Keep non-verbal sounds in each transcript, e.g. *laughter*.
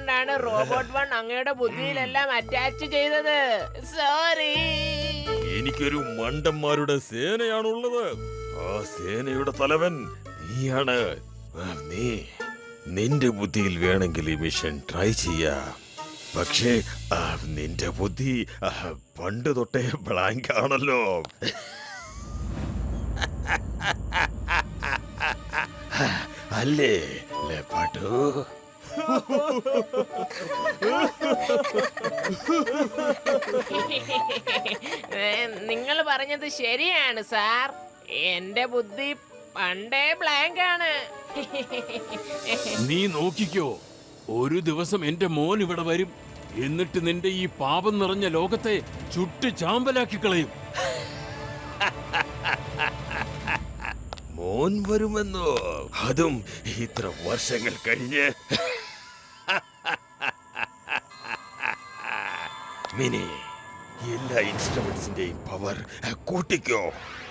അതുകൊണ്ടാണ് robot one അങ്ങയുടെ ബുദ്ധിയിലെല്ലാം അറ്റാച്ച് ചെയ്തത്. സോറി എനിക്കൊരു മണ്ടന്മാരുടെ സേനയാണുള്ളത്. ആ സേനയുടെ തലവൻ നീയാണ്. നീ നിന്റെ ബുദ്ധിയിൽ വേണമെങ്കിൽ ഈ മിഷൻ ട്രൈ ചെയ്യാം. പക്ഷേ നിന്റെ ബുദ്ധി പണ്ട് തൊട്ടേ ബ്ലാങ്ക് ആണല്ലോ. *laughs* അല്ലേ ലെപ്പാട്ടു നിങ്ങൾ പറഞ്ഞത് ശരിയാണ് സാർ. എന്റെ ബുദ്ധി പണ്ടേ ബ്ലാങ്ക് ആണ്. നീ നോക്കിക്കോ ഒരു ദിവസം എന്റെ മോൻ ഇവിടെ വരും. എന്നിട്ട് നിന്റെ ഈ പാപം നിറഞ്ഞ ലോകത്തെ ചുട്ട് ചാമ്പലാക്കി കളയും. മോൻ വരുമെന്നോ? അതും ഇത്ര വർഷങ്ങൾ കഴിഞ്ഞ്. മിനി എല്ലാ ഇൻസ്ട്രുമെന്റ്സിന്റെയും പവർ കൂട്ടിക്കോ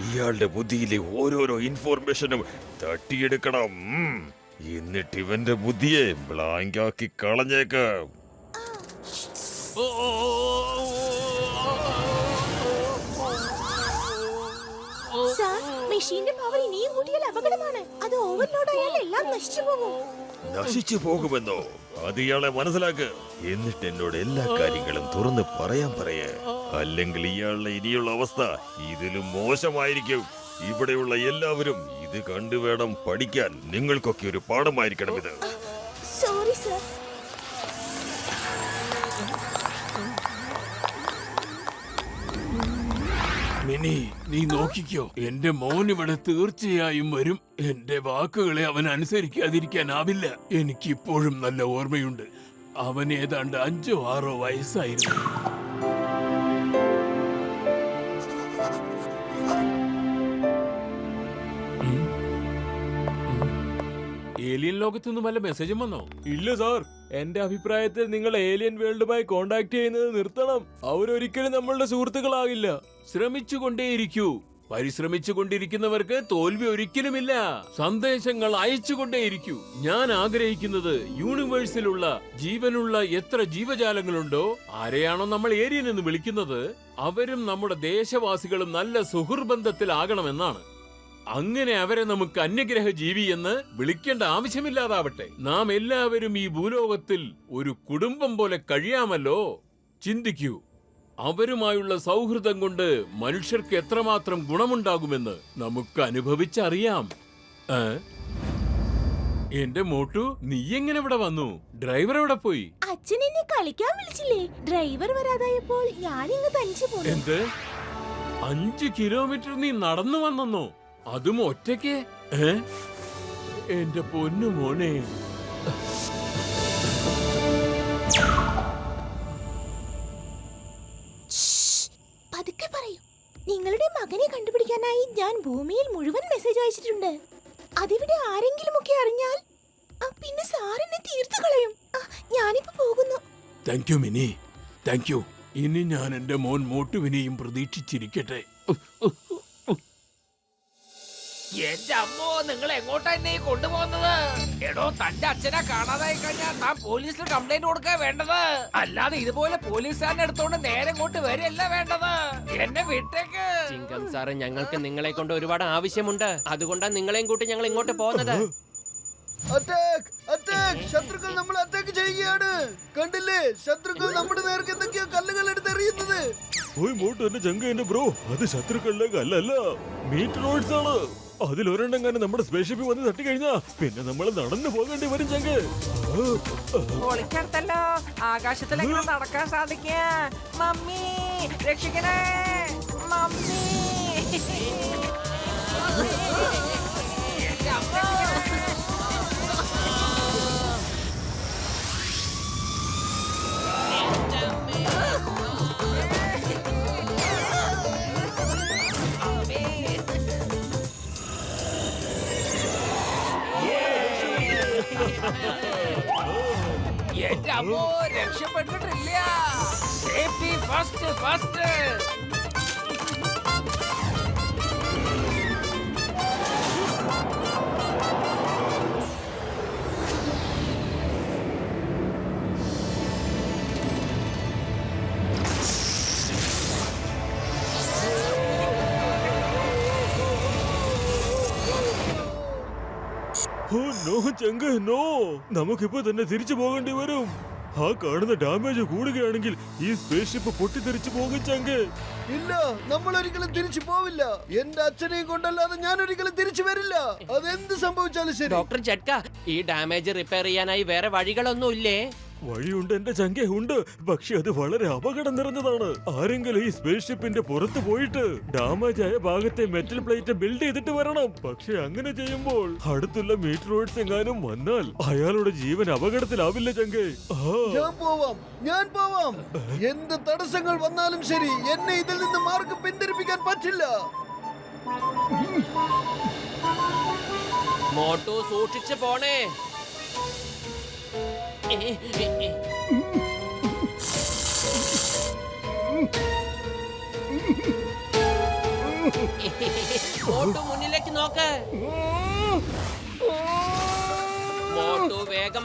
ഇയാളുടെ ബുദ്ധിയിലെ ഓരോരോ ഇൻഫോർമേഷനും തട്ടിയെടുക്കണം. എന്നിട്ട് ഇവന്റെ ബുദ്ധിയെ ബ്ലാങ്ക് ആക്കി കളഞ്ഞേക്കാം മെഷീന്റെ പവർ കൂടിയാൽ അപകടമാണ് അത് ഓവർലോഡ് ആയാൽ എല്ലാം നശിച്ചു പോകും നശിച്ചു പോകുമെന്നോ അത് ഇയാളെ മനസ്സിലാക്ക്. എന്നിട്ട് എന്നോട് എല്ലാ കാര്യങ്ങളും തുറന്ന് പറയാൻ പറയ. അല്ലെങ്കിൽ ഇയാളുടെ ഇനിയുള്ള അവസ്ഥ ഇതിലും മോശമായിരിക്കും. ഇവിടെയുള്ള എല്ലാവരും ഇത് കണ്ടുവേണം പഠിക്കാൻ. നിങ്ങൾക്കൊക്കെ ഒരു പാഠമായിരിക്കണം ഇത്. സോറി സാർ മിനി നീ നോക്കിക്കോ. എന്റെ മോൻ ഇവിടെ തീർച്ചയായും വരും. എന്റെ വാക്കുകളെ അവൻ അനുസരിക്കാതിരിക്കാനാവില്ല. എനിക്കിപ്പോഴും നല്ല ഓർമ്മയുണ്ട്. അവൻ ഏതാണ്ട് അഞ്ചോ ആറോ വയസ്സായിരുന്നു. ഏലിയൻ ലോകത്തു നിന്നും വല്ല മെസ്സേജും വന്നോ? ഇല്ല സാർ എന്റെ അഭിപ്രായത്തിൽ നിങ്ങൾ ഏലിയൻ വേൾഡുമായി കോണ്ടാക്ട് ചെയ്യുന്നത് നിർത്തണം. അവരൊരിക്കലും നമ്മളുടെ സുഹൃത്തുക്കളാകില്ല. ശ്രമിച്ചുകൊണ്ടേയിരിക്കൂ. പരിശ്രമിച്ചുകൊണ്ടിരിക്കുന്നവർക്ക് തോൽവി ഒരിക്കലുമില്ല. സന്ദേശങ്ങൾ അയച്ചുകൊണ്ടേയിരിക്കൂ. ഞാൻ ആഗ്രഹിക്കുന്നത് യൂണിവേഴ്സിലുള്ള ജീവനുള്ള എത്ര ജീവജാലങ്ങളുണ്ടോ ആരെയാണോ നമ്മൾ ഏരിയൻ എന്ന് വിളിക്കുന്നത് അവരും നമ്മുടെ ദേശവാസികളും നല്ല സുഹൃബന്ധത്തിലാകണമെന്നാണ് അങ്ങനെ അവരെ നമുക്ക് അന്യഗ്രഹ ജീവി എന്ന് വിളിക്കേണ്ട ആവശ്യമില്ലാതാവട്ടെ. നാം എല്ലാവരും ഈ ഭൂലോകത്തിൽ ഒരു കുടുംബം പോലെ കഴിയാമല്ലോ. ചിന്തിക്കൂ അവരുമായുള്ള സൗഹൃദം കൊണ്ട് മനുഷ്യർക്ക് എത്രമാത്രം ഗുണമുണ്ടാകുമെന്ന് നമുക്ക് അനുഭവിച്ചറിയാം? എന്റെ മോട്ടു നീ എങ്ങനെ ഇവിടെ വന്നു? ഡ്രൈവർ എവിടെ പോയി? അച്ഛൻ എന്നെ കളിക്കാൻ വിളിച്ചില്ലേ? ഡ്രൈവർ വരാതായപ്പോൾ ഞാൻ ഇങ്ങ് തനിച്ചു പോയി എന്ത്? അഞ്ചു കിലോമീറ്റർ നീ നടന്നു വന്നെന്നോ? അതും ഒറ്റയ്ക്ക്? എന്റെ പൊന്നു മോനെ. പതുക്കെ പറയൂ. നിങ്ങളുടെ മകനെ കണ്ടുപിടിക്കാനായി ഞാൻ ഭൂമിയിൽ മുഴുവൻ മെസ്സേജ് അയച്ചിട്ടുണ്ട്. അതിവിടെ ആരെങ്കിലും ഒക്കെ അറിഞ്ഞാൽ ആ, പിന്നെ സാറിനെ തീർത്തു കളയും. ആ, ഞാനിപ്പോ പോകുന്നു. Thank you Mini. Thank you ഇനി ഞാൻ എന്റെ മോൻ മോട്ടുവിനെയും പ്രതീക്ഷിച്ചിരിക്കട്ടെ. എന്റെ അമ്മോ നിങ്ങൾ എങ്ങോട്ടാ എന്നെ കൊണ്ടുപോകുന്നത്? എടോ തന്റെ അച്ഛനെ കാണാതായി കഴിഞ്ഞാൽ താൻ പോലീസിൽ കംപ്ലൈന്റ് കൊടുക്കാൻ വേണ്ടത്. അല്ലാതെ ഇതുപോലെ പോലീസുകാരനെ എടുത്തോണ്ട് നേരെ ഇങ്ങോട്ട് വരികയല്ല വേണ്ടത്. എന്നെ വിട്ടേക്ക്. ചിങ്കം സാറ് ഞങ്ങൾക്ക് നിങ്ങളെ കൊണ്ട് ഒരുപാട് ആവശ്യമുണ്ട്. അതുകൊണ്ടാണ് നിങ്ങളെയും കൂട്ടി ഞങ്ങൾ ഇങ്ങോട്ട് പോകുന്നത്. അറ്റാക്ക് അറ്റാക്ക് ശത്രുക്കൾ നമ്മൾ അറ്റാക്ക് ചെയ്യുകയാണ്. കണ്ടില്ലേ? ശത്രുക്കൾ നമ്മുടെ നേർക്ക് എന്തൊക്കെയോ കല്ലുകൾ എടുത്തെറിയുന്നത്? പോയി മോട്ട് എന്റെ ചങ്ക എന്റെ ബ്രോ അത് ശത്രുക്കളിലേക്ക് അല്ലല്ല മീറ്റ് റോഡ്സ് ആണ്. അതിലൊരെണ്ണം നമ്മുടെ സ്പേസ്ഷിപ്പിൽ വന്ന് തട്ടി കഴിഞ്ഞാ പിന്നെ നമ്മൾ നടന്നു പോകേണ്ടി വരും ചങ്ക്. ഒളിക്കടുത്തല്ലോ ആകാശത്തിലേക്ക് നടക്കാൻ സാധിക്കേ മമ്മി രക്ഷിക്കണേ. മമ്മി. *laughs* അമ്മോ രക്ഷപ്പെട്ടിട്ടില്ല. Safety first first oh no ചങ്ക് നോ. നമുക്കിപ്പോ തന്നെ തിരിച്ചു പോകേണ്ടി വരും. ആ കാണുന്ന ഡാമേജ് കൂടുകയാണെങ്കിൽ ഈ സ്പേസ് ഷിപ്പ് പൊട്ടിത്തെറിച്ചു പോകും ചങ്ക്. ഇല്ല നമ്മൾ ഒരിക്കലും തിരിച്ചു പോവില്ല. എന്റെ അച്ഛനെയും കൊണ്ടല്ലാതെ ഞാൻ ഒരിക്കലും തിരിച്ചു വരില്ല. അതെന്ത് സംഭവിച്ചാലും ശരി. ഡോക്ടർ ചട്ക ഈ ഡാമേജ് റിപ്പയർ ചെയ്യാനായി വേറെ വഴികളൊന്നും ഇല്ലേ വഴിയുണ്ട് എന്റെ ചങ്കെ ഉണ്ട് പക്ഷെ അത് വളരെ അപകടം നിറഞ്ഞതാണ്. ആരെങ്കിലും ഈ സ്പേസ് ഷിപ്പിന്റെ പുറത്ത് പോയിട്ട് ഡാമേജ് ആയ ഭാഗത്തെ മെറ്റൽ പ്ലേറ്റ് ബിൽഡ് ചെയ്തിട്ട് വരണം. പക്ഷെ അങ്ങനെ ചെയ്യുമ്പോൾ അടുത്തുള്ള മീറ്ററോയിഡ്സ് എങ്ങാനും വന്നാൽ അയാളുടെ ജീവൻ അപകടത്തിലാവില്ല ചങ്കെ. ഞാൻ പോവാം ഞാൻ പോവാം. എന്ത് തടസ്സങ്ങൾ വന്നാലും ശരി എന്നെ ഇതിൽ നിന്ന് മാർക്ക് പിന്തിരിപ്പിക്കാൻ പറ്റില്ല. മോട്ടോ സൂക്ഷിച്ചു പോണേ. ഏ, ഏ, ഏ. മോട്ടു മുന്നിലേക്ക് നോക്ക് മോട്ടു വേഗം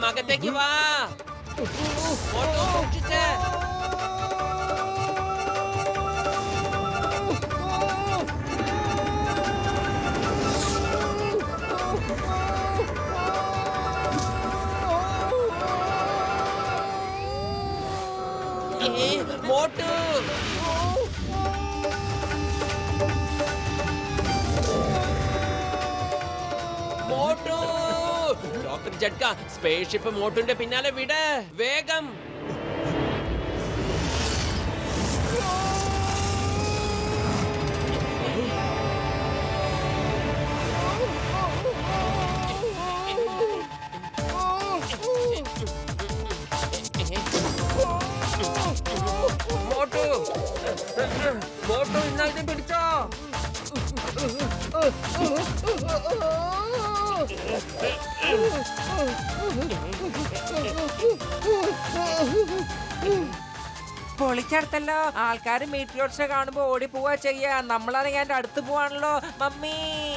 സ്പേസ് ഷിപ്പ് മോട്ടുന്റെ പിന്നാലെ വിട്. വേഗം. പൊളിച്ചടുത്തല്ലോ ആൾക്കാർ മീറ്റിലോട്സ് കാണുമ്പോ ഓടി പോവാ ചെയ്യാ. നമ്മളാണെങ്കിൽ ഞാൻ അടുത്ത് പോവാണല്ലോ മമ്മി.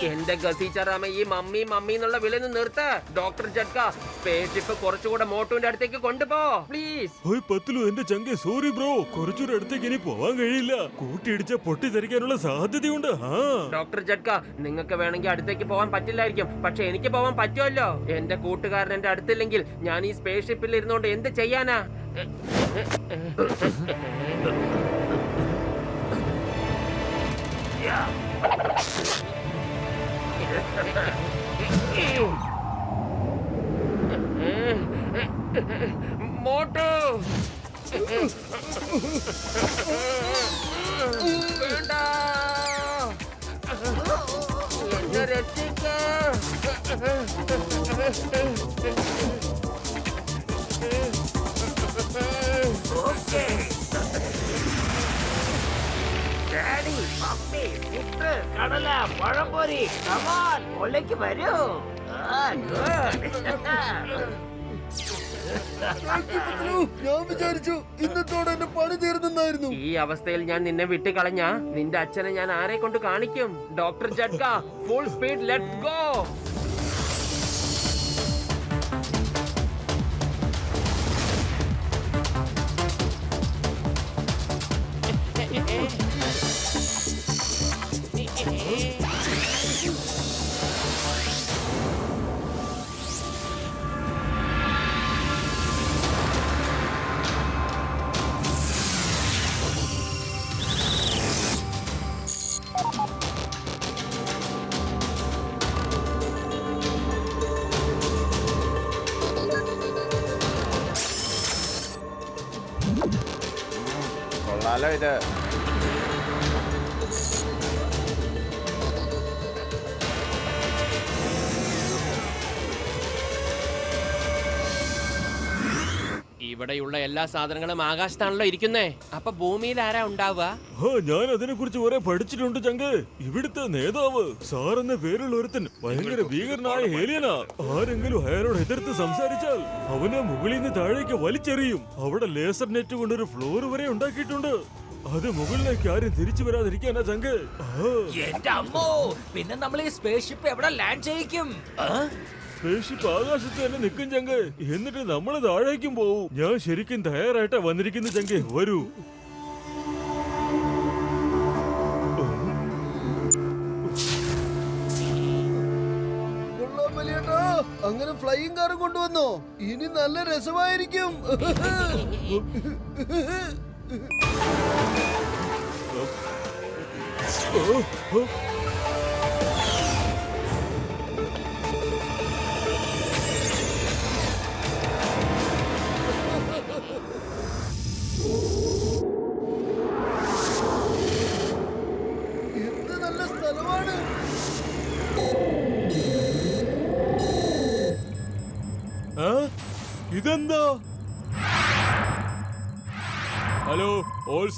എന്റെ ഗസീച്ചറാമ ഈ മമ്മി മമ്മി എന്നുള്ള വില നിർത്ത. ഡോക്ടർ ജഡ്ക സ്പേസ് ഷിപ്പ് കുറച്ചുകൂടെ മോട്ടുവിന്റെ അടുത്തേക്ക് കൊണ്ടുപോ പ്ലീസ് ഓയ് പത്തിലു എന്റെ ചങ്കെ സോറി ബ്രോ കുറച്ചൂടെ അടുത്തേക്ക് ഇനി പോവാൻ കഴിയില്ല. കൂട്ടിയിടിച്ച പൊട്ടിത്തെറിക്കാനുള്ള സാധ്യതയുണ്ട്. ആ. ഡോക്ടർ ജഡ്ക നിങ്ങൾക്ക് വേണമെങ്കിൽ അടുത്തേക്ക് പോവാൻ പറ്റില്ലായിരിക്കും. പക്ഷെ എനിക്ക് പോവാൻ പറ്റുമല്ലോ. എന്റെ കൂട്ടുകാരൻ എന്റെ അടുത്തില്ലെങ്കിൽ ഞാൻ ഈ സ്പേസ് ഷിപ്പിൽ ഇരുന്നോണ്ട് എന്ത് ചെയ്യാനാ? മോട്ടു വേണ്ട ഡാഡി മമ്മി പുട്ട് കടല പഴംപൊരി. കമാൻ ഒലയ്ക്ക് വരൂ. ഞാൻ വിചാരിച്ചു ഇന്നത്തോടെ എന്റെ പണി തീർന്നെന്നായിരുന്നു. ഈ അവസ്ഥയിൽ ഞാൻ നിന്നെ വിട്ട് കളഞ്ഞ നിന്റെ അച്ഛനെ ഞാൻ ആരെ കൊണ്ട് കാണിക്കും? ഡോക്ടർ ജഡ്ക ഫുൾ സ്പീഡ് ലെറ്റ്സ് ഗോ കൊള്ളാലോ ഇത് ഇവിടെയുള്ള എല്ലാ സാധനങ്ങളും ആകാശത്താണല്ലോ ഇരിക്കുന്നേ. അപ്പൊ ഭൂമിയിൽ ആരാ ഉണ്ടാവുക? ആ ഞാൻ അതിനെ കുറിച്ച് കുറെ പഠിച്ചിട്ടുണ്ട് ചങ്ക്. ഇവിടുത്തെ നേതാവ് സാറെന്ന പേരുള്ള ഒരുത്തൻ ഭയങ്കര ഭീകരനായ ഹേലിയനാ. ആരെങ്കിലും അയാളോട് എതിർത്ത് സംസാരിച്ചാൽ അവനെ മുകളിൽ നിന്ന് താഴേക്ക് വലിച്ചെറിയും. അവിടെ ലേസർ നെറ്റ് കൊണ്ട് ഒരു ഫ്ലോർ വരെ ഉണ്ടാക്കിയിട്ടുണ്ട്. അത് മുകളിലേക്ക് ആരും തിരിച്ചു വരാതിരിക്കാനാ ചങ്ക്. ആ. എന്റെ അമ്മോ പിന്നെ നമ്മൾ ഈ സ്പേസ് ഷിപ്പ് എവിടെ ലാൻഡ് ചെയ്യിക്കും? സ്പേസ്ഷിപ്പ് ആകാശത്ത് തന്നെ നിൽക്കും ചങ്ക് എന്നിട്ട് നമ്മൾ താഴേക്കും പോവും. ഞാൻ ശരിക്കും തയ്യാറായിട്ടാ വന്നിരിക്കുന്ന ചങ്ക് വരൂ. അങ്ങനെ ഫ്ലൈയിങ് കാറും കൊണ്ടുവന്നോ? ഇനി നല്ല രസമായിരിക്കും. Oh, *laughs* oh.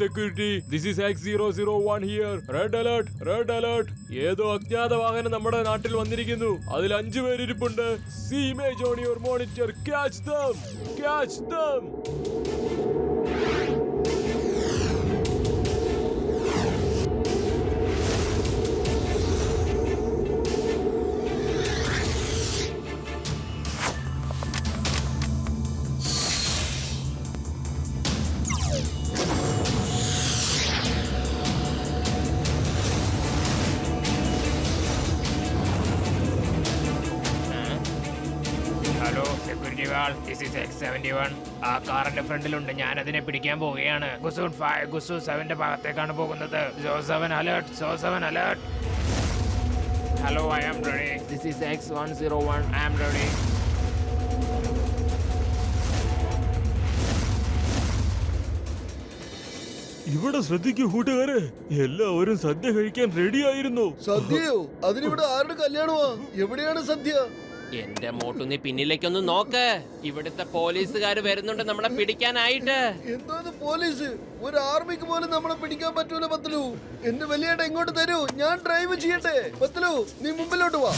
Security this is X zero zero one here red alert red alert ഏതോ അജ്ഞാത വാഹനം നമ്മുടെ നാട്ടിൽ വന്നിരിക്കുന്നു. അതിൽ അഞ്ചു പേരിരിപ്പുണ്ട് see image on your monitor catch them catch them wall this is X seventy one ആ കാറിന്റെ ഫ്രണ്ടിലുണ്ട്. ഞാൻ അതിനെ പിടിക്കാൻ പോവുകയാണ്. ഗുസൂൺ ഫൈവ് ഗുസു സെവന്റെ ഭാഗത്തേക്കാണ് പോകുന്നത്. So seven alert so seven alert hello I am ready this is X one zero one I am ready ഇവിടെ ശ്രദ്ധിക്കൂ കൂട്ടുകാരെ. എല്ലാവരും സദ്യ കഴിക്കാൻ റെഡിയായിരുന്നു സദ്യയോ? അതിനിവിടെ ആരുടെ കല്യാണമാ? എവിടെയാണ് സദ്യ? എന്റെ മോട്ടു നീ പിന്നിലേക്കൊന്ന് നോക്ക്. ഇവിടുത്തെ പോലീസുകാർ വരുന്നുണ്ട് നമ്മളെ പിടിക്കാനായിട്ട്. എന്തോന്ന് പോലീസ്? ഒരു ആർമിക്ക് പോലും നമ്മളെ പിടിക്കാൻ പറ്റൂല പത്തലു. എന്റെ വലിയേട്ട ഇങ്ങോട്ട് തരൂ. ഞാൻ ഡ്രൈവ് ചെയ്യട്ടെ. പത്തലു നീ മുമ്പിലോട്ട് വാ.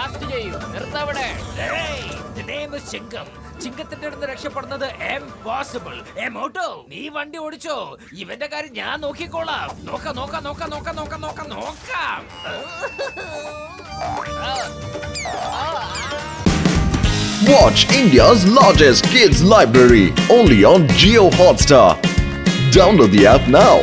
ബ്ലാസ്റ്റ് ചെയ്യും. നിർത്തവിടെ ചിങ്കത്തിന്റെ അടുത്ത് രക്ഷപ്പെടുന്നത് എംപോസിബിൾ എ മോട്ടോ നീ വണ്ടി ഓടിച്ചോ? ഇവന്റെ കാര്യം ഞാൻ നോക്കിക്കോളാം. നോക്ക നോക്ക നോക്ക നോക്ക നോക്ക നോക്ക നോക്കാം. Watch India's largest kids library only on Geo Hotstar. Download the app now.